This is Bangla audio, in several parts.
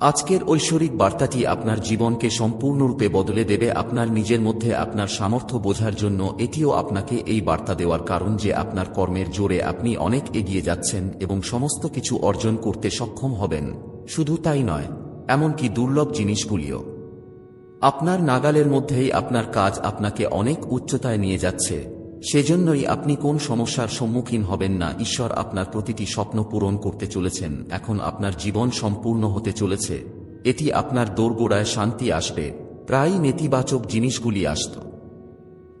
আজকের ঐশ্বরিক বার্তাটি আপনার জীবনকে সম্পূর্ণরূপে বদলে দেবে আপনার নিজের মধ্যে আপনার সামর্থ্য বোঝার জন্য। এটিও আপনাকে এই বার্তা দেওয়ার কারণ যে আপনার কর্মের জোরে আপনি অনেক এগিয়ে যাচ্ছেন এবং সমস্ত কিছু অর্জন করতে সক্ষম হবেন। শুধু তাই নয়, এমনকি দুর্লভ জিনিসগুলিও। আপনার নাগালের মধ্যেই আপনার কাজ আপনাকে অনেক উচ্চতায় নিয়ে যাচ্ছে। সেজন্যই আপনি কোন সমস্যার সম্মুখীন হবেন না। ঈশ্বর আপনার প্রতিটি স্বপ্ন পূরণ করতে চলেছেন। এখন আপনার জীবন সম্পূর্ণ হতে চলেছে। এটি আপনার দোরগোড়ায় শান্তি আসবে। প্রায় নেতিবাচক জিনিসগুলি আসত।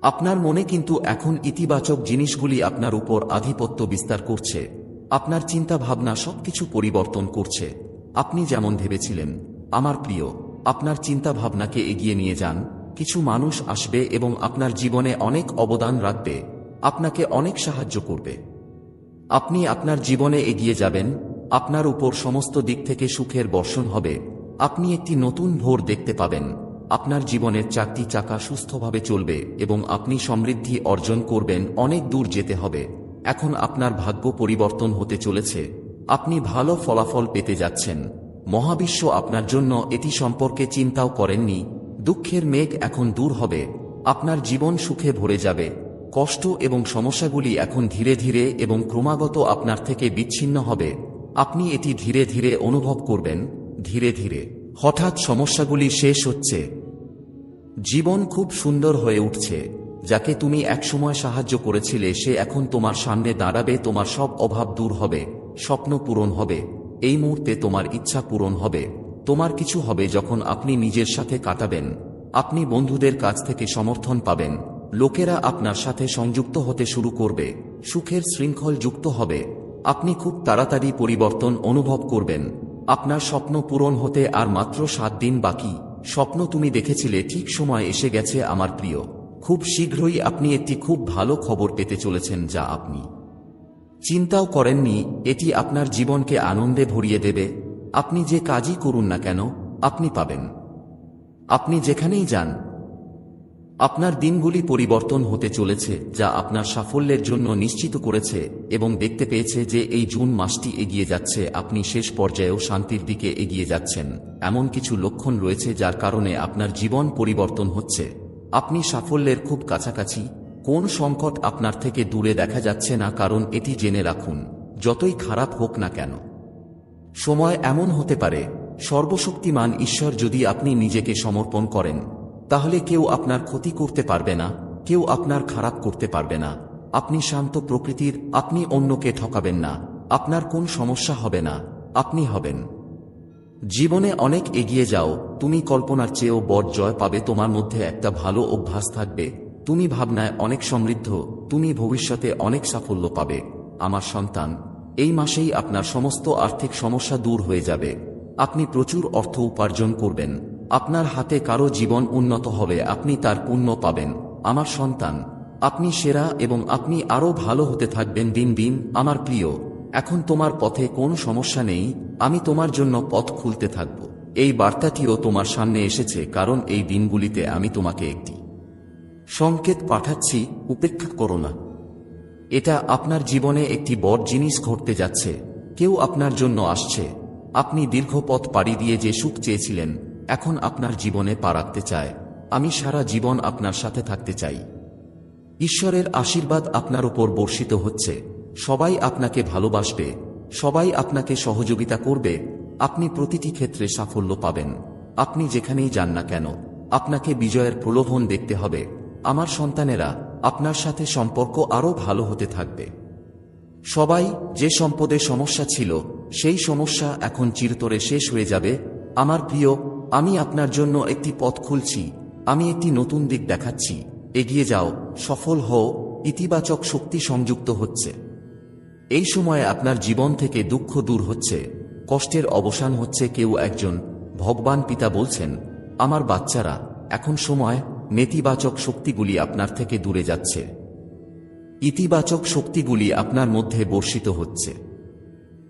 আপনার মনে কিন্তু এখন ইতিবাচক জিনিসগুলি আপনার উপর আধিপত্য বিস্তার করছে। আপনার চিন্তা ভাবনা সবকিছু পরিবর্তন করছে। আপনি যেমন ভেবেছিলেন, আমার প্রিয়, আপনার চিন্তা ভাবনাকে এগিয়ে নিয়ে যান। কিছু মানুষ আসবে এবং আপনার জীবনে অনেক অবদান রাখবে। আপনাকে অনেক সাহায্য করবে। আপনি আপনার জীবনে এগিয়ে যাবেন, আপনার উপর সমস্ত দিক থেকে সুখের বর্ষণ হবে। আপনি একটি নতুন ভোর দেখতে পাবেন। আপনার জীবনের চারটি চাকা সুস্থভাবে চলবে এবং আপনি সমৃদ্ধি অর্জন করবেন, অনেক দূর যেতে হবে। এখন আপনার ভাগ্য পরিবর্তন হতে চলেছে। আপনি ভালো ফলাফল পেতে যাচ্ছেন। মহাবিশ্ব আপনার জন্য এটি সম্পর্কে চিন্তাও করেননি। দুঃখের মেঘ এখন দূর হবে, আপনার জীবন সুখে ভরে যাবে, কষ্ট এবং সমস্যাগুলি এখন ধীরে ধীরে এবং ক্রমাগত আপনার থেকে বিচ্ছিন্ন হবে, আপনি এটি ধীরে ধীরে অনুভব করবেন, ধীরে ধীরে। হঠাৎ সমস্যাগুলি শেষ হচ্ছে। জীবন খুব সুন্দর হয়ে উঠছে, যাকে তুমি একসময় সাহায্য করেছিলে, সে এখন তোমার সামনে দাঁড়াবে, তোমার সব অভাব দূর হবে, স্বপ্ন পূরণ হবে, এই মুহূর্তে তোমার ইচ্ছা পূরণ হবে। তোমার কিছু হবে যখন আপনি নিজের সাথে কাটাবেন। আপনি বন্ধুদের কাছ থেকে সমর্থন পাবেন। লোকেরা আপনার সাথে সংযুক্ত হতে শুরু করবে। সুখের শৃঙ্খল যুক্ত হবে। আপনি খুব তাড়াতাড়ি পরিবর্তন অনুভব করবেন। আপনার স্বপ্ন পূরণ হতে আর মাত্র সাত দিন বাকি। স্বপ্ন তুমি দেখেছিলে ঠিক সময় এসে গেছে আমার প্রিয়। খুব শীঘ্রই আপনি একটি খুব ভালো খবর পেতে চলেছেন যা আপনি। চিন্তাও করেননি, এটি আপনার জীবনকে আনন্দে ভরিয়ে দেবে। আপনি যে কাজই করুন না কেন, আপনি পাবেন। আপনি যেখানেই যান, আপনার দিনগুলি পরিবর্তন হতে চলেছে, যা আপনার সাফল্যের জন্য নিশ্চিত করেছে এবং দেখতে পেয়েছে যে এই জুন মাসটি এগিয়ে যাচ্ছে, আপনি শেষ পর্যায়েও শান্তির দিকে এগিয়ে যাচ্ছেন। এমন কিছু লক্ষণ রয়েছে যার কারণে আপনার জীবন পরিবর্তন হচ্ছে। আপনি সাফল্যের খুব কাছাকাছি, কোন সংকট আপনার থেকে দূরে দেখা যাচ্ছে না, কারণ এটি জেনে রাখুন, যতই খারাপ হোক না কেন। সময় এমন হতে পারে, সর্বশক্তিমান ঈশ্বর যদি আপনি নিজেকে সমর্পণ করেন, তাহলে কেউ আপনার ক্ষতি করতে পারবে না, কেউ আপনার খারাপ করতে পারবে না। আপনি শান্ত প্রকৃতির, আপনি অন্যকে ঠকাবেন না, আপনার কোন সমস্যা হবে না, আপনি হবেন। জীবনে অনেক এগিয়ে যাও, তুমি কল্পনার চেয়েও বড় জয় পাবে, তোমার মধ্যে একটা ভালো অভ্যাস থাকবে। তুমি ভাবনায় অনেক সমৃদ্ধ, তুমি ভবিষ্যতে অনেক সাফল্য পাবে। আমার সন্তান এই মাসেই আপনার সমস্ত আর্থিক সমস্যা দূর হয়ে যাবে। আপনি প্রচুর অর্থ উপার্জন করবেন। আপনার হাতে কারও জীবন উন্নত হবে, আপনি তার পুণ্য পাবেন। আমার সন্তান, আপনি সেরা এবং আপনি আরও ভালো হতে থাকবেন। দিন দিন, আমার প্রিয়, এখন তোমার পথে কোন সমস্যা নেই, আমি তোমার জন্য পথ খুলতে থাকব। এই বার্তাটিও তোমার সামনে এসেছে, কারণ এই দিনগুলিতে আমি তোমাকে একটি সংকেত পাঠাচ্ছি, উপেক্ষা করো না। এটা আপনার জীবনে একটি বড় জিনিস ঘটতে যাচ্ছে। কেউ আপনার জন্য আসছে। আপনি দীর্ঘ পথ পাড়ি দিয়ে যে সুখ চেয়েছিলেন, এখন আপনার জীবনে পা রাখতে চায়। আমি সারা জীবন আপনার সাথে থাকতে চাই। ঈশ্বরের আশীর্বাদ আপনার উপর বর্ষিত হচ্ছে। সবাই আপনাকে ভালোবাসবে। সবাই আপনাকে সহযোগিতা করবে। আপনি প্রতিটি ক্ষেত্রে সাফল্য পাবেন। আপনি যেখানেই যান না কেন, আপনাকে বিজয়ের প্রলোভন দেখতে হবে। আমার সন্তানেরা আপনার সাথে সম্পর্ক আরও ভালো হতে থাকবে। সবাই যে সম্পদে সমস্যা ছিল, সেই সমস্যা এখন চিরতরে শেষ হয়ে যাবে। আমার প্রিয়, আমি আপনার জন্য একটি পথ খুলছি, আমি একটি নতুন দিক দেখাচ্ছি। এগিয়ে যাও, সফল হও, ইতিবাচক শক্তি সংযুক্ত হচ্ছে। এই সময়ে আপনার জীবন থেকে দুঃখ দূর হচ্ছে। কষ্টের অবসান হচ্ছে কেউ একজন। ভগবান পিতা বলছেন, আমার বাচ্চারা, এখন সময় নেতিবাচক শক্তিগুলি আপনার থেকে দূরে যাচ্ছে। ইতিবাচক শক্তিগুলি আপনার মধ্যে বর্ষিত হচ্ছে।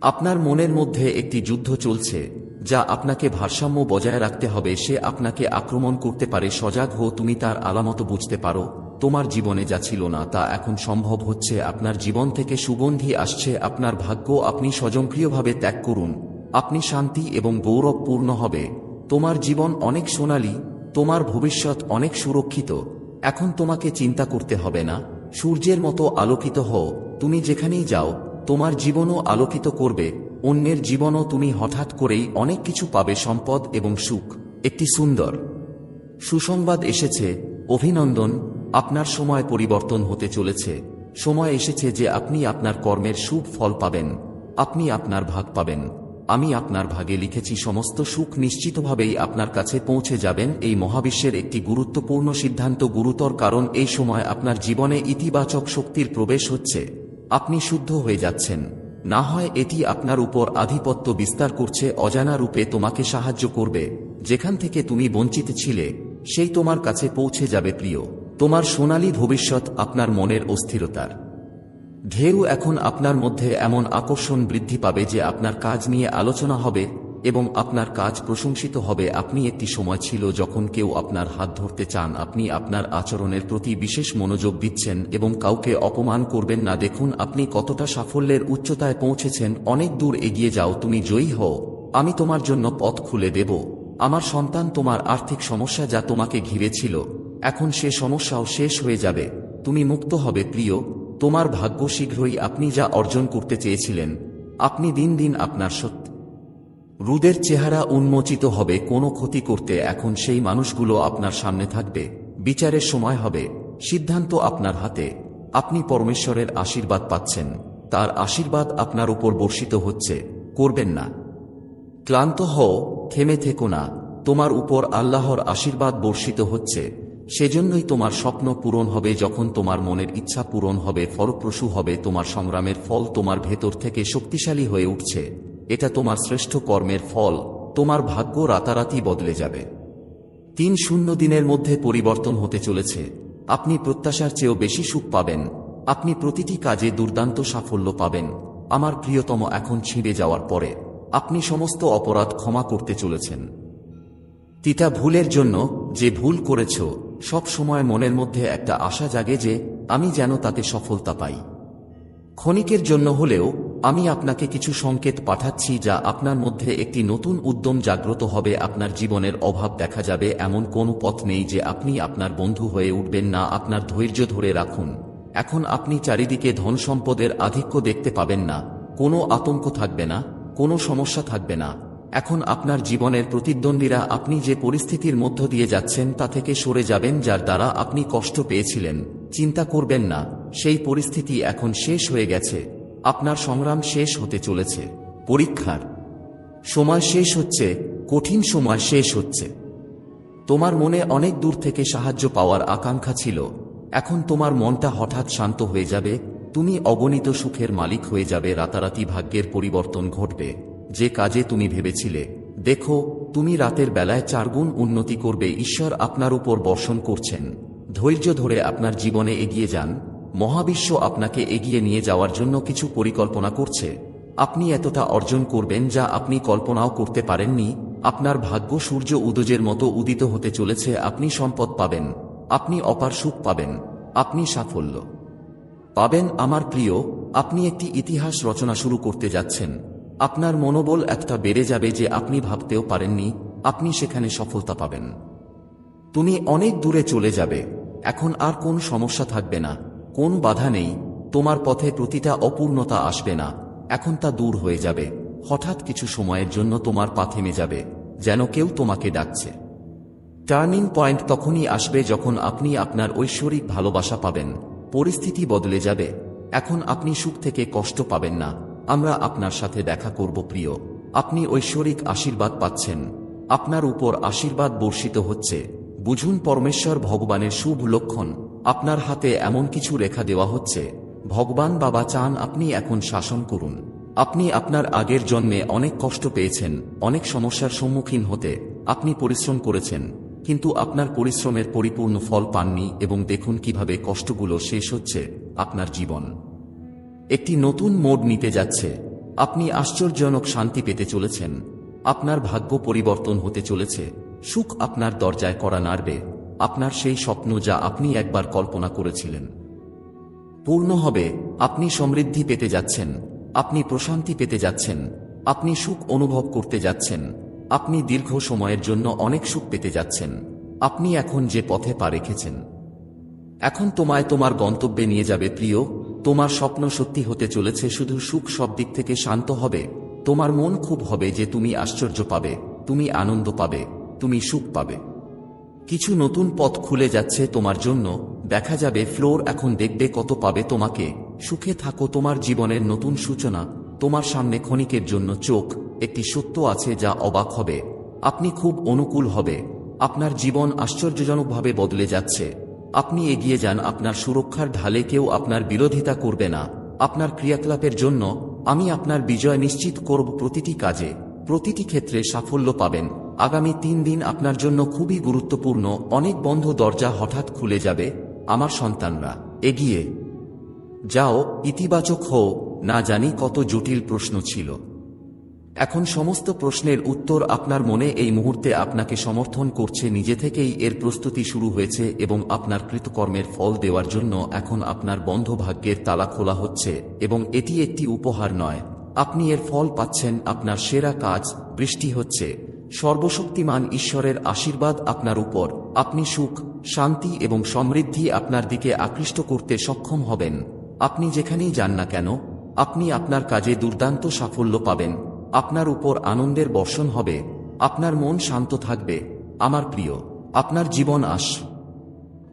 আপনার মনের মধ্যে একটি যুদ্ধ চলছে, যা আপনাকে ভারসাম্য বজায় রাখতে হবে, সে আপনাকে আক্রমণ করতে পারে, সজাগ হো তুমি তার আলামত বুঝতে পারো, তোমার জীবনে যা ছিল না, তা এখন সম্ভব হচ্ছে, আপনার জীবন থেকে সুগন্ধি আসছে, আপনার ভাগ্য আপনি স্বজনক্রিয়ভাবে ত্যাগ করুন, আপনি শান্তি এবং গৌরবপূর্ণ হবে, তোমার জীবন অনেক সোনালী তোমার ভবিষ্যৎ অনেক সুরক্ষিত, এখন তোমাকে চিন্তা করতে হবে না, সূর্যের মতো আলোকিত হও, তুমি যেখানেই যাও, তোমার জীবনও আলোকিত করবে, অন্যের জীবনও তুমি হঠাৎ করেই অনেক কিছু পাবে সম্পদ এবং সুখ। একটি সুন্দর সুসংবাদ এসেছে, অভিনন্দন, আপনার সময় পরিবর্তন হতে চলেছে, সময় এসেছে যে আপনি আপনার কর্মের শুভ ফল পাবেন, আপনি আপনার ভাগ পাবেন। আমি আপনার ভাগে লিখেছি সমস্ত সুখ নিশ্চিতভাবেই আপনার কাছে পৌঁছে যাবেন। এই মহাবিশ্বের একটি গুরুত্বপূর্ণ সিদ্ধান্ত, গুরুতর কারণ এই সময় আপনার জীবনে ইতিবাচক শক্তির প্রবেশ হচ্ছে। আপনি শুদ্ধ হয়ে যাচ্ছেন। না হয় এটি আপনার উপর আধিপত্য বিস্তার করছে, অজানা রূপে তোমাকে সাহায্য করবে। যেখান থেকে তুমি বঞ্চিত ছিলে, সেই তোমার কাছে পৌঁছে যাবে প্রিয়। তোমার সোনালী ভবিষ্যৎ আপনার মনের অস্থিরতার। ঢেউ এখন আপনার মধ্যে এমন আকর্ষণ বৃদ্ধি পাবে যে আপনার কাজ নিয়ে আলোচনা হবে এবং আপনার কাজ প্রশংসিত হবে। আপনি একটি সময় ছিল যখন কেউ আপনার হাত ধরতে চান। আপনি আপনার আচরণের প্রতি বিশেষ মনোযোগ দিচ্ছেন এবং কাউকে অপমান করবেন না। দেখুন, আপনি কতটা সাফল্যের উচ্চতায় পৌঁছেছেন। অনেক দূর এগিয়ে যাও, তুমি জয়ী হও। আমি তোমার জন্য পথ খুলে দেব। আমার সন্তান তোমার আর্থিক সমস্যা যা তোমাকে ঘিরেছিল। এখন সে সমস্যাও শেষ হয়ে যাবে। তুমি মুক্ত হবে, প্রিয়। তোমার ভাগ্য শীঘ্রই আপনি যা অর্জন করতে চেয়েছিলেন, আপনি দিন দিন আপনার সত্য রুদের চেহারা উন্মোচিত হবে, কোনো ক্ষতি করতে এখন সেই মানুষগুলো আপনার সামনে থাকবে। বিচারের সময় হবে, সিদ্ধান্ত আপনার হাতে। আপনি পরমেশ্বরের আশীর্বাদ পাচ্ছেন, তার আশীর্বাদ আপনার উপর বর্ষিত হচ্ছে, করবেন না। ক্লান্ত হও, থেমে থেকো না, তোমার উপর আল্লাহর আশীর্বাদ বর্ষিত হচ্ছে। সেজন্যই তোমার স্বপ্ন পূরণ হবে যখন তোমার মনের ইচ্ছা পূরণ হবে, ফলপ্রসূ হবে, তোমার সংগ্রামের ফল তোমার ভেতর থেকে শক্তিশালী হয়ে উঠছে। এটা তোমার শ্রেষ্ঠ কর্মের ফল, তোমার ভাগ্য রাতারাতি বদলে যাবে। তিন শূন্য দিনের মধ্যে পরিবর্তন হতে চলেছে। আপনি প্রত্যাশার চেয়েও বেশি সুখ পাবেন। আপনি প্রতিটি কাজে দুর্দান্ত সাফল্য পাবেন। আমার প্রিয়তম এখন ছিঁড়ে যাওয়ার পরে, আপনি সমস্ত অপরাধ ক্ষমা করতে চলেছেন। তিতা, ভুলের জন্য যে ভুল করেছ সব সময় মনের মধ্যে একটা আশা জাগে যে আমি যেন তাতে সফলতা পাই। ক্ষণিকের জন্য হলেও আমি আপনাকে কিছু সংকেত পাঠাচ্ছি যা আপনার মধ্যে একটি নতুন উদ্যম জাগ্রত হবে। আপনার জীবনের অভাব দেখা যাবে, এমন কোনো পথ নেই যে আপনি আপনার বন্ধু হয়ে উঠবেন না, আপনার ধৈর্য ধরে রাখুন। এখন আপনি চারিদিকে ধন সম্পদের আধিক্য দেখতে পাবেন না। কোনো আতঙ্ক থাকবে না, কোনো সমস্যা থাকবে না। এখন আপনার জীবনের প্রতিদ্বন্দ্বীরা আপনি যে পরিস্থিতির মধ্য দিয়ে যাচ্ছেন তা থেকে সরে যাবেন যার দ্বারা আপনি কষ্ট পেয়েছিলেন। চিন্তা করবেন না, সেই পরিস্থিতি এখন শেষ হয়ে গেছে। আপনার সংগ্রাম শেষ হতে চলেছে। পরীক্ষার সময় শেষ হচ্ছে, কঠিন সময় শেষ হচ্ছে। তোমার মনে অনেক দূর থেকে সাহায্য পাওয়ার আকাঙ্ক্ষা ছিল। এখন তোমার মনটা হঠাৎ শান্ত হয়ে যাবে, তুমি অগণিত সুখের মালিক হয়ে যাবে, রাতারাতি ভাগ্যের পরিবর্তন ঘটবে। যে কাজে তুমি ভেবেছিলে, দেখো, তুমি রাতের বেলায় চারগুণ উন্নতি করবে, ঈশ্বর আপনার উপর বর্ষণ করছেন। ধৈর্য ধরে আপনার জীবনে এগিয়ে যান, মহাবিশ্ব আপনাকে এগিয়ে নিয়ে যাওয়ার জন্য কিছু পরিকল্পনা করছে। আপনি এতটা অর্জন করবেন যা আপনি কল্পনাও করতে পারেননি, আপনার ভাগ্য সূর্য উদজের মতো উদিত হতে চলেছে, আপনি সম্পদ পাবেন, আপনি অপার সুখ পাবেন, আপনি সাফল্য পাবেন। আমার প্রিয়, আপনি একটি ইতিহাস রচনা শুরু করতে যাচ্ছেন। আপনার মনোবল একটা বেড়ে যাবে যে আপনি ভাবতেও পারেননি, আপনি সেখানে সফলতা পাবেন। তুমি অনেক দূরে চলে যাবে। এখন আর কোন সমস্যা থাকবে না। কোন বাধা নেই। তোমার পথে প্রতিটা অপূর্ণতা আসবে না। এখন তা দূর হয়ে যাবে। হঠাৎ কিছু সময়ের জন্য তোমার পা থেমে যাবে, যেন কেউ তোমাকে ডাকছে। টার্নিং পয়েন্ট তখনই আসবে যখন আপনি আপনার ঐশ্বরিক ভালোবাসা পাবেন। পরিস্থিতি বদলে যাবে। এখন আপনি সুখ থেকে কষ্ট পাবেন না। আমরা আপনার সাথে দেখা করব, প্রিয়। আপনি ঐশ্বরিক আশীর্বাদ পাচ্ছেন। আপনার উপর আশীর্বাদ বর্ষিত হচ্ছে। বুঝুন, পরমেশ্বর ভগবানের শুভ লক্ষণ। আপনার হাতে এমন কিছু রেখা দেওয়া হচ্ছে। ভগবান বাবা চান আপনি এখন শাসন করুন। আপনি আপনার আগের জন্মে অনেক কষ্ট পেয়েছেন, অনেক সমস্যার সম্মুখীন হতে। আপনি পরিশ্রম করেছেন, কিন্তু আপনার পরিশ্রমের পরিপূর্ণ ফল পাননি এবং দেখুন কীভাবে কষ্টগুলো শেষ হচ্ছে আপনার জীবন। একটি নতুন মোড নিতে যাচ্ছে। আপনি আশ্চর্যজনক শান্তি পেতে চলেছেন। আপনার ভাগ্য পরিবর্তন হতে চলেছে। সুখ আপনার দরজায় করা নাড়বে। আপনার সেই স্বপ্ন যা আপনি একবার কল্পনা করেছিলেন। পূর্ণ হবে। আপনি সমৃদ্ধি পেতে যাচ্ছেন। আপনি প্রশান্তি পেতে যাচ্ছেন। আপনি সুখ অনুভব করতে যাচ্ছেন। আপনি দীর্ঘ সময়ের জন্য অনেক সুখ পেতে যাচ্ছেন। আপনি এখন যে পথে পা রেখেছেন। এখন তোমায় তোমার গন্তব্যে নিয়ে যাবে প্রিয় তোমার স্বপ্ন সত্যি হতে চলেছে, শুধু সুখ সব দিক থেকে শান্ত হবে। তোমার মন খুব হবে যে তুমি আশ্চর্য পাবে, তুমি আনন্দ পাবে, তুমি সুখ পাবে। কিছু নতুন পথ খুলে যাচ্ছে তোমার জন্য। দেখা যাবে ফ্লোর এখন দেখবে কত পাবে তোমাকে। সুখে থাকো তোমার জীবনের নতুন সূচনা। তোমার সামনে ক্ষণিকের জন্য চোখ, একটি সত্য আছে যা অবাক হবে। আপনি খুব অনুকূল হবে। আপনার জীবন আশ্চর্যজনকভাবে বদলে যাচ্ছে। আপনি এগিয়ে যান আপনার সুরক্ষার ঢালে কেউ আপনার বিরোধিতা করবে না। আপনার ক্রিয়াকলাপের জন্য আমি আপনার বিজয় নিশ্চিত করব প্রতিটি কাজে। প্রতিটি ক্ষেত্রে সাফল্য পাবেন। আগামী তিন দিন আপনার জন্য খুবই গুরুত্বপূর্ণ অনেক বন্ধ দরজা হঠাৎ খুলে যাবে, আমার সন্তানরা। এগিয়ে যাও, ইতিবাচক হও, না জানি কত জটিল প্রশ্ন ছিল। এখন সমস্ত প্রশ্নের উত্তর আপনার মনে এই মুহূর্তে আপনাকে সমর্থন করছে নিজে থেকেই এর প্রস্তুতি শুরু হয়েছে এবং আপনার কৃতকর্মের ফল দেওয়ার জন্য এখন আপনার বন্ধ ভাগ্যের তালা খোলা হচ্ছে এবং এটি একটি উপহার নয়। আপনি এর ফল পাচ্ছেন, আপনার সেরা কাজ, বৃষ্টি হচ্ছে। সর্বশক্তিমান ঈশ্বরের আশীর্বাদ আপনার উপর। আপনি সুখ, শান্তি এবং সমৃদ্ধি আপনার দিকে আকৃষ্ট করতে সক্ষম হবেন। আপনি যেখানেই যান না কেন, আপনি আপনার কাজে দুর্দান্ত সাফল্য পাবেন। আপনার উপর আনন্দের বর্ষণ হবে, আপনার মন শান্ত থাকবে, আমার প্রিয়, আপনার জীবন আস।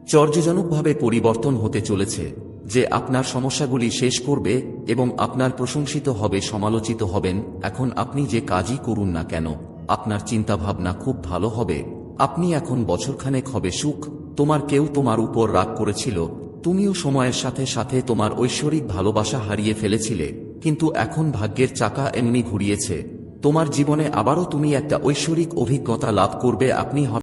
চর্যজনকভাবে পরিবর্তন হতে চলেছে যে আপনার সমস্যাগুলি শেষ করবে এবং আপনার প্রশংসিত হবে, সমালোচিত হবেন, এখন আপনি যে কাজই করুন না কেন, আপনার চিন্তাভাবনা খুব ভালো হবে, আপনি এখন বছরখানেক হবে সুখ, তোমার কেউ তোমার উপর রাগ করেছিল, তুমিও সময়ের সাথে সাথে তোমার ঐশ্বরিক ভালোবাসা হারিয়ে ফেলেছিলে। কিন্তু এখন ভাগ্যের চাকা এমনি ঘুরিয়েছে। তোমার জীবনে আবারও তুমি একটা ঐশ্বরিক অভিজ্ঞতা লাভ করবে, আপনি